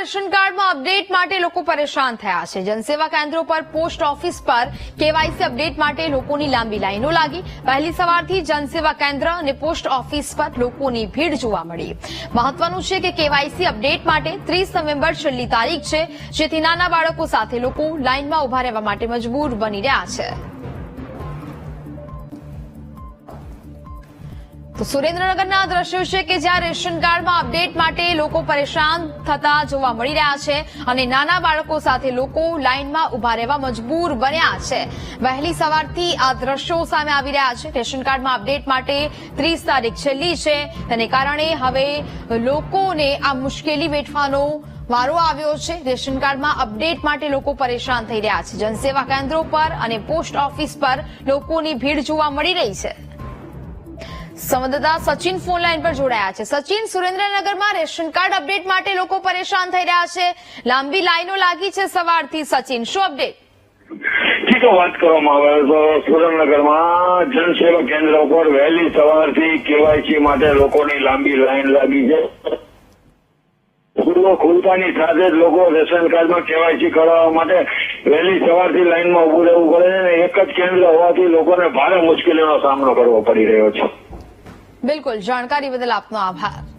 Ration કાર્ડમાં update માટે લોકો પરેશાન થયા છે. જનસેવા કેન્દ્રો પર પોસ્ટ ઓફિસ પર કેવાયસી અપડેટ માટે લોકોની લાંબી લાઈનો લાગી. વહેલી સવારથી જનસેવા કેન્દ્ર અને પોસ્ટ ઓફિસ પર લોકોની ભીડ જોવા મળી. મહત્વનું છે કે કેવાયસી અપડેટ માટે ત્રીસ નવેમ્બર છેલ્લી તારીખ છે, જેથી નાના બાળકો સાથે લોકો લાઈનમાં ઊભા રહેવા માટે મજબૂર બની રહ્યા છે. તો સુરેન્દ્રનગરના દ્રશ્યો છે કે જ્યાં રેશન કાર્ડમાં અપડેટ માટે લોકો પરેશાન થતા જોવા મળી રહ્યા છે અને નાના બાળકો સાથે લોકો લાઇનમાં ઊભા રહેવા મજબૂર બન્યા છે. વહેલી સવારથી આ દ્રશ્યો સામે આવી રહ્યા છે. રેશન કાર્ડમાં અપડેટ માટે ત્રીસ તારીખ છેલ્લી છે. તેને કારણે હવે લોકોને આ મુશ્કેલી વેઠવાનો વારો આવ્યો છે. રેશન કાર્ડમાં અપડેટ માટે લોકો પરેશાન થઈ રહ્યા છે. જનસેવા કેન્દ્રો પર અને પોસ્ટ ઓફિસ પર લોકોની ભીડ જોવા મળી રહી છે. સંવાદદાતા સચિન ફોન લાઈન પર જોડાયા છે. સચિન, સુરેન્દ્રનગરમાં રેશન કાર્ડ અપડેટ માટે લોકો પરેશાન થઈ રહ્યા છે. લાંબી લાઈનો લાગી છે સવારથી. સચિન, શું અપડેટ? વાત કરવામાં આવે તો સુરેન્દ્રનગરમાં જનસેવા કેન્દ્ર ઉપર વહેલી સવારથી કેવાયસી માટે લોકોની લાંબી લાઈન લાગી છે. સ્કૂલો ખુલતાની સાથે જ લોકો રેશન કાર્ડમાં કેવાયસી કરાવવા માટે વહેલી સવારથી લાઈનમાં ઉભું રહેવું પડે છે અને એક જ કેન્દ્ર હોવાથી લોકોને ભારે મુશ્કેલીનો સામનો કરવો પડી રહ્યો છે. બિલકુલ જાણકારી બદલ આપનો આભાર.